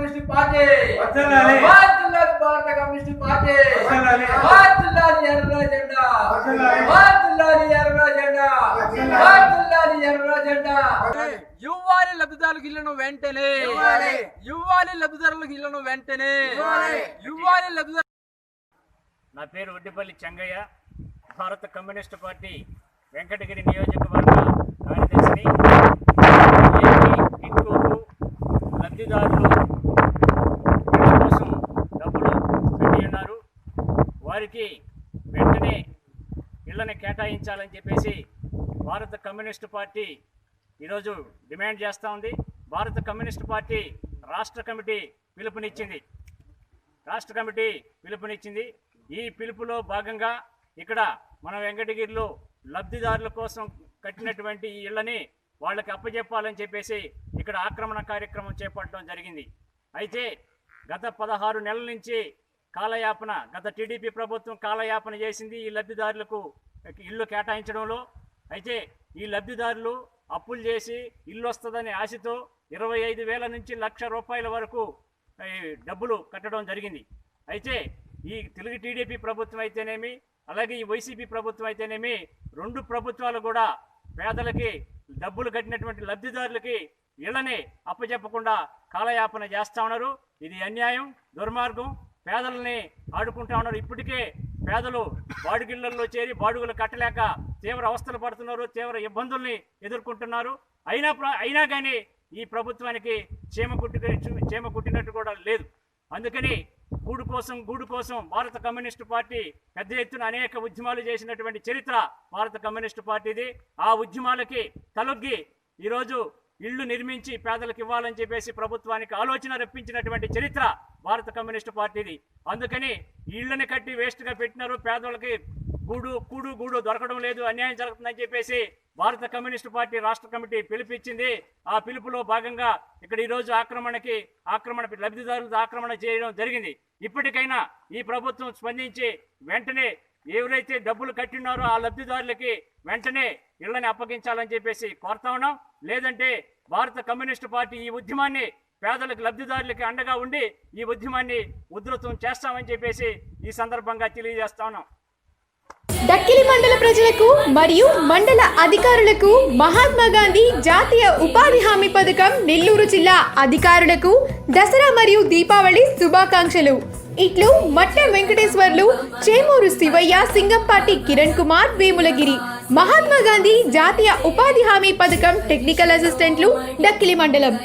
Communist party. భారత communist party. ఎర్ర జెండా. వర్ధిల్లాలి ఎర్ర జెండా. వర్ధిల్లాలి. వర్ధిల్లాలి ఎర్ర జెండా. ఇవ్వాలి లబ్ధిదారులకు ఇళ్ళను వెంటనే. ఇవ్వాలి. లబ్ధిదారులకు ఇళ్ళను వెంటనే. ఇవ్వాలి. లబ్ధిదారు నా పేరు ఒడ్డిపల్లి చెంగయ్య. భారత కమ్యూనిస్ట్ పార్టీ వెంకటగిరి నియోజకవర్గ కార్యదర్శిని. ఇంకోకు లబ్ధిదారులు ఇళ్ళ కోసం డబ్బులు కట్టి ఉన్నారు వారికి వెంటనే ఇళ్ళని కేటాయించాలని చెప్పేసి భారత కమ్యూనిస్ట్ పార్టీ ఈరోజు డిమాండ్ చేస్తూ ఉంది. భారత కమ్యూనిస్ట్ పార్టీ రాష్ట్ర కమిటీ పిలుపునిచ్చింది. రాష్ట్ర కమిటీ పిలుపునిచ్చింది. ఈ పిలుపులో భాగంగా ఇక్కడ మన వెంకటగిరిలో లబ్ధిదారుల కోసం కట్టినటువంటి ఈ ఇళ్ళని వాళ్ళకి అప్పచెప్పాలని చెప్పేసి ఇక్కడ ఆక్రమణ కార్యక్రమం చేపట్టడం జరిగింది. అయితే గత పదహారు నెలల నుంచి కాలయాపన గత టీడీపీ ప్రభుత్వం కాలయాపన చేసింది ఈ లబ్ధిదారులకు ఇల్లు కేటాయించడంలో. అయితే ఈ లబ్ధిదారులు అప్పులు చేసి ఇల్లు వస్తుందనే ఆశతో ఇరవై ఐదు వేల నుంచి లక్ష రూపాయల వరకు డబ్బులు కట్టడం జరిగింది. అయితే ఈ తెలుగు టీడీపీ ప్రభుత్వం అయితేనేమి అలాగే ఈ వైసీపీ ప్రభుత్వం అయితేనేమి రెండు ప్రభుత్వాలు కూడా పేదలకి డబ్బులు కట్టినటువంటి లబ్ధిదారులకి ఇళ్ళని అప్పచెప్పకుండా కాలయాపన చేస్తా ఉన్నారు. ఇది అన్యాయం దుర్మార్గం. పేదలని ఆడుకుంటా ఉన్నారు. ఇప్పటికే పేదలు బాడుగిళ్ళలో చేరి బాడుగులు కట్టలేక తీవ్ర అవస్థలు పడుతున్నారు తీవ్ర ఇబ్బందుల్ని ఎదుర్కొంటున్నారు. అయినా అయినా కానీ ఈ ప్రభుత్వానికి చీమ కుట్టి చీమ కుట్టినట్టు కూడా లేదు. అందుకని గూడు కోసం గూడు కోసం భారత కమ్యూనిస్టు పార్టీ పెద్ద ఎత్తున అనేక ఉద్యమాలు చేసినటువంటి చరిత్ర భారత కమ్యూనిస్టు పార్టీది. ఆ ఉద్యమాలకి తలొగ్గి ఈరోజు ఇళ్ళు నిర్మించి పేదలకు ఇవ్వాలని చెప్పేసి ప్రభుత్వానికి ఆలోచన రప్పించినటువంటి చరిత్ర భారత కమ్యూనిస్టు పార్టీది. అందుకని ఈ ఇళ్ళని కట్టి వేస్ట్గా పెట్టినారు. పేదలకి గూడు కూడు గూడు దొరకడం లేదు. అన్యాయం జరుగుతుందని చెప్పేసి భారత కమ్యూనిస్టు పార్టీ రాష్ట్ర కమిటీ పిలుపిచ్చింది ఆ పిలుపులో భాగంగా ఇక్కడ ఈరోజు ఆక్రమణకి ఆక్రమణ లబ్ధిదారులతో ఆక్రమణ చేయడం జరిగింది. ఇప్పటికైనా ఈ ప్రభుత్వం స్పందించి వెంటనే ఎవరైతే డబ్బులు కట్టినారో ఆ లబ్ధిదారులకి వెంటనే ఇళ్ళని అప్పగించాలని చెప్పేసి కోరుతా ఉన్నాం. లేదంటే భారత కమ్యూనిస్టు పార్టీ ఈ ఉద్యమాన్ని పేదలకు లబ్ధిదారులకి అండగా ఉండి ఈ ఉద్యమాన్ని ఉధృతం చేస్తామని చెప్పేసి ఈ సందర్భంగా తెలియజేస్తా ఉన్నాం. డక్కిలి మండల ప్రజలకు మరియు మండల అధికారులకు మహాత్మా గాంధీ జాతీయ ఉపాధి హామీ పథకం నెల్లూరు జిల్లా అధికారులకు దసరా మరియు దీపావళి శుభాకాంక్షలు. ఇట్లు మట్ట వెంకటేశ్వర్లు చేమూరు శివయ్య సింగంపాటి కిరణ్ కుమార్ వేములగిరి. మహాత్మా గాంధీ జాతీయ ఉపాధి హామీ పథకం టెక్నికల్ అసిస్టెంట్లు డక్కిలి మండలం.